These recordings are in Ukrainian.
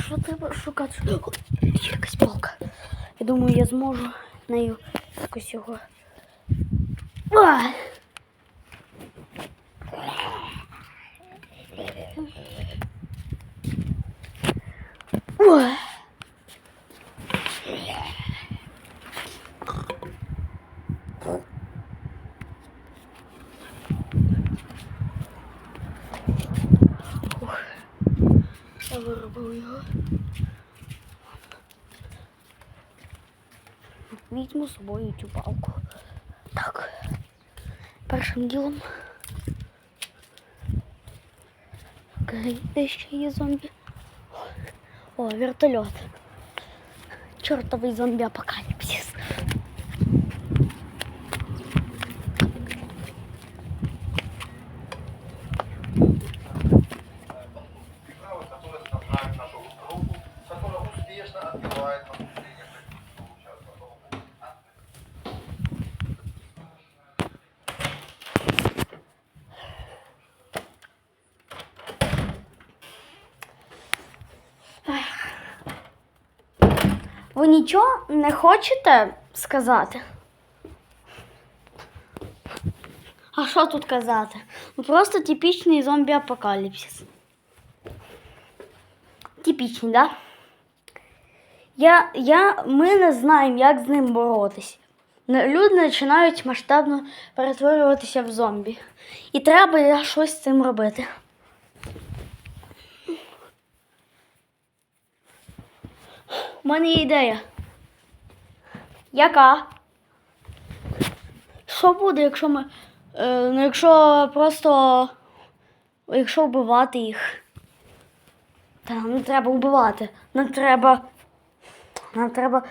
Що треба шукати? О, є якась палка. Я думаю, я зможу нею якось його. Ай! Ой. Ух. Я виробив його Візьму з собою цю палку. Так. Першим ділом. Окей, де ще є зомбі? О, вертольот. Чортовий зомбі апокаліпсис. Справа, которая снабжает нашу группу, которая успешно отбивает Ви нічого не хочете сказати? А що тут казати? Ну просто типічний зомбі-апокаліпсис. Типічний, да? Я, я, ми не знаємо, як з ним боротися. Люди починають масштабно перетворюватися в зомбі. І треба щось з цим робити. У мене є ідея. Яка? Що буде, якщо ми. Е, ну, якщо просто. Якщо вбивати їх. Та нам не треба вбивати. Нам треба. Нам треба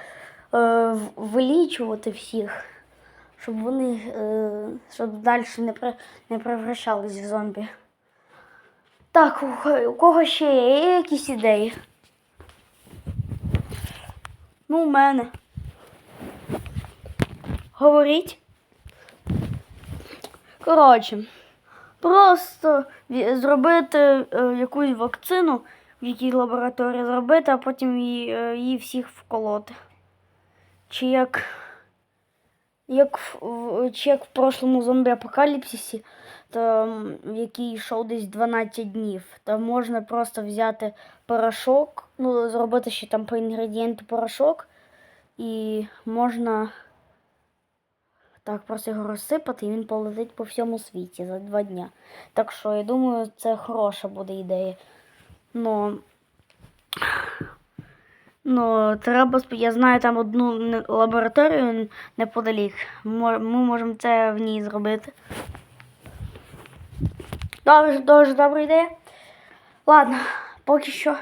е, вилічувати всіх. Щоб вони. Е, щоб далі не, при, не превращались в зомбі. Так, у, кого ще? Є якісь ідеї? Ну, у мене. Говоріть. Коротше, просто зробити е, якусь вакцину, в якій лабораторії зробити, а потім її, е, її всіх вколоти. Чи як. Як чи як в прошлому зомбі-апокаліпсисі, в який йшов десь 12 днів, то можна просто взяти порошок, ну, зробити ще там по інгредієнту порошок, і можна так просто його розсипати, і він полетить по всьому світі за два дня. Так що я думаю, це хороша буде ідея. Но, но треба, я знаю там одну лабораторію неподалік. Ми можемо це в ній зробити. Дуже, дуже добра ідея. Ладно, поки що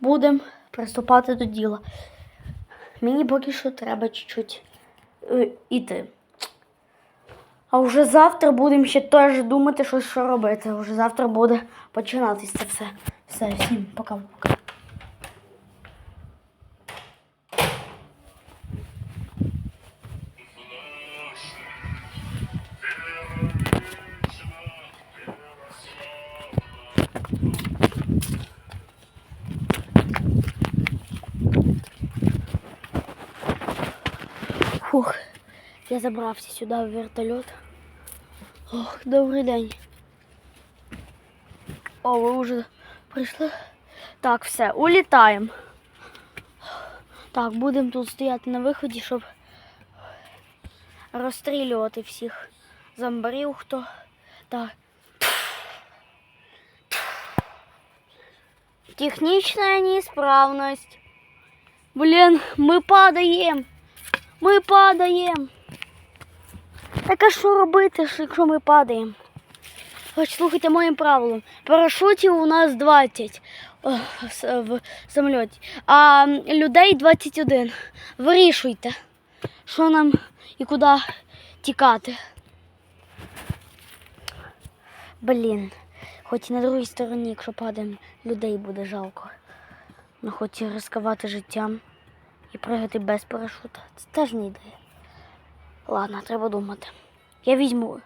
будемо приступати до діла. Мені поки що треба чуть-чуть е, іти. А вже завтра будемо ще теж думати, що, що робити. Вже завтра буде починатися це все. Все, всім пока-пока. Фух, я забрався сюди в вертольот. Ох, добрий день. О, ви вже прийшли. Так, все, улітаємо. Так, будемо тут стояти на виході, щоб розстрілювати всіх зомбарів, хто. Так. Технічна неисправність. Блін, ми падаємо. Ми падаємо. Так а що робити, якщо ми падаємо? Ось слухайте моїм правилам. Парашутів у нас 20 в самольоті, а людей 21. Вирішуйте, що нам і куди тікати. Блін, хоч і на другій стороні, якщо падаємо, людей буде жалко. Ну хоч і ризикувати життям і пригати без парашута. Це теж не ідея. Ладно, треба думати. Я візьму.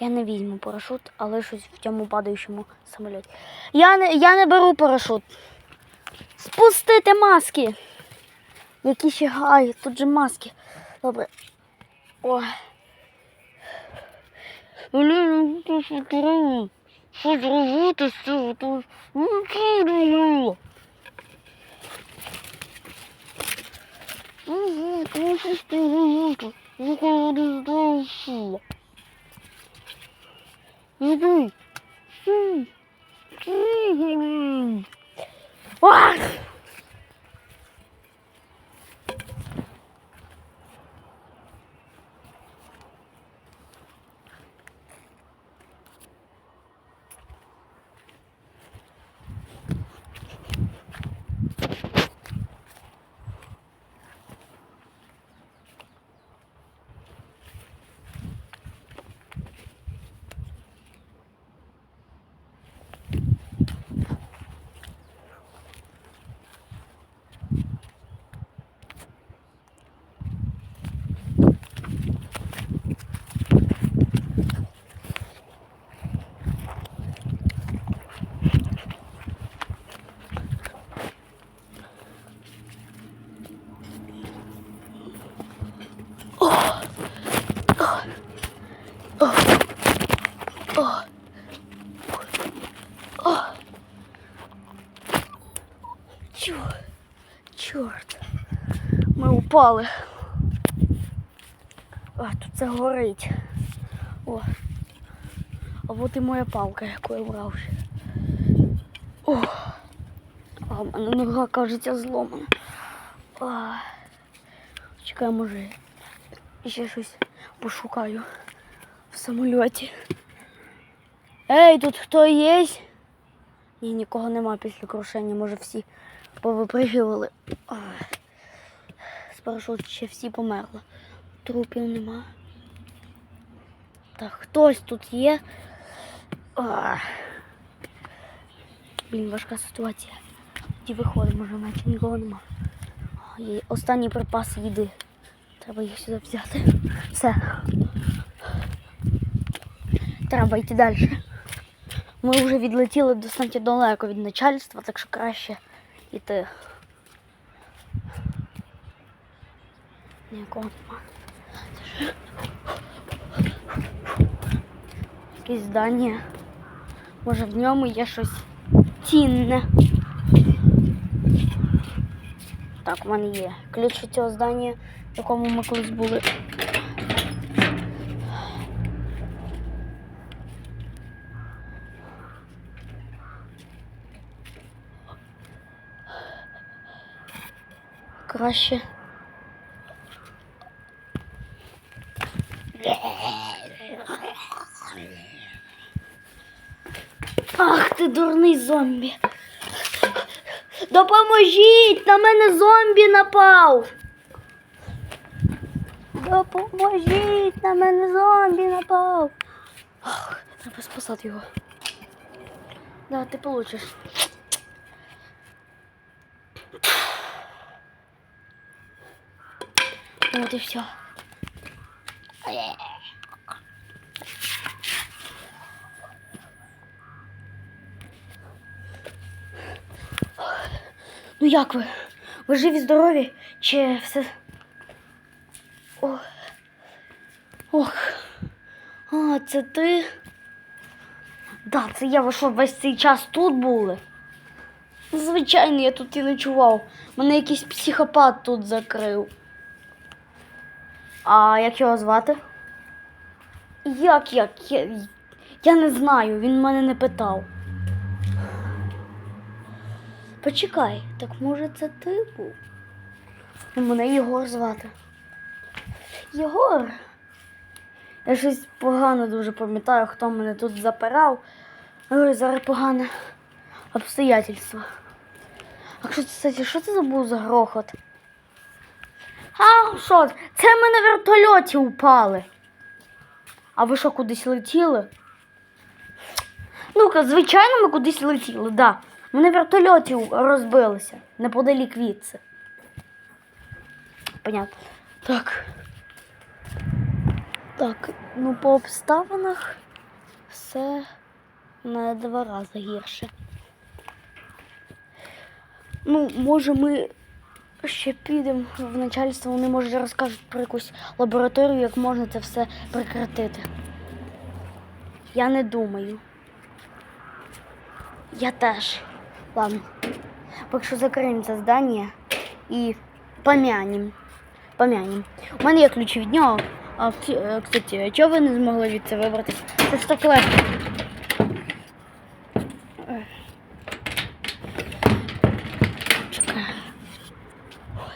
Я не візьму парашут, а лишусь в цьому падаючому самольоті. Я не, я не беру парашут. Спустити маски. Які ще ай, тут же маски. Добре. Ой. Ну? Що зробити з цього? То ж нічого не було. Ага, то що ж ти робити? Ніколи не здався. Іди. М. М. Ах! Чорт. Чорт. Ми упали. А, тут це горить. О. А от і моя палка, яку я брав ще. О. А в мене нога, кажеться, зломана. А. Чекай, може, ще щось пошукаю в самольоті. Ей, тут хто є? Ні, нікого нема після крушення, може всі повипригували. Спершу ще всі померли. Трупів нема. Так, хтось тут є. Ах. Блін, важка ситуація. Ті виходимо, може, наче нікого нема. Є останні припаси їди. Треба їх сюди взяти. Все. Треба йти далі. Ми вже відлетіли достатньо далеко від начальства, так що краще йти. Нікого нема. Це ж- Якесь здання. Може в ньому є щось цінне. Так, у мене є ключ від цього здання, в якому ми колись були. Краще. Ах ти дурний зомбі. Допоможіть! На мене зомбі напав. Допоможіть! На мене зомбі напав. Ах, треба спасати його. Да, ти получиш. Вот и все. Ну як ви? Ви живі, здорові? Чи все? Ох. Ох. А, це ти? Да, це я ви весь цей час тут були? Звичайно, я тут і ночував. Мене якийсь психопат тут закрив. А як його звати? Як як? Я, я не знаю, він мене не питав. Почекай, так може це ти був? Мене Єгор звати. Єгор. Я щось погано дуже пам'ятаю, хто мене тут запирав. Ой, зараз погане обстоятельство. А що це, що це за був за грохот? А, що? Це ми на вертольоті упали. А ви що, кудись летіли? Ну-ка, звичайно, ми кудись летіли, да. Ми на вертольоті розбилися, неподалік відси. Понятно. Так. Так, ну по обставинах все на два рази гірше. Ну, може, ми ще підемо в начальство, вони може розкажуть про якусь лабораторію, як можна це все прекратити. Я не думаю. Я теж. Ладно. Поки що закриємо це здання і помянем. Помянем. У мене є ключі від нього. А, е, кстати, чого ви не змогли від це вибратися? Це ж так легко. Е. Чекай. Ой.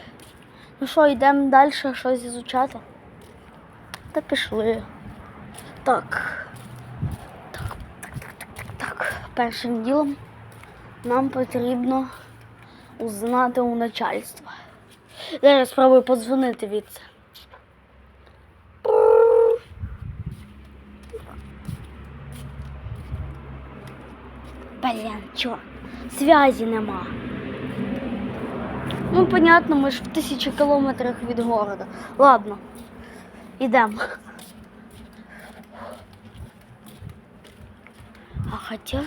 Ну що, йдемо далі щось ізучати? Та пішли. Так. Так, так, так, так. Першим ділом нам потрібно узнати у начальства. Зараз спробую подзвонити від це. Блін, чо? Зв'язі нема. Ну, понятно, ми ж в тисячі кілометрах від города. Ладно, йдемо. А хотя...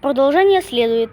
Продолжение следует.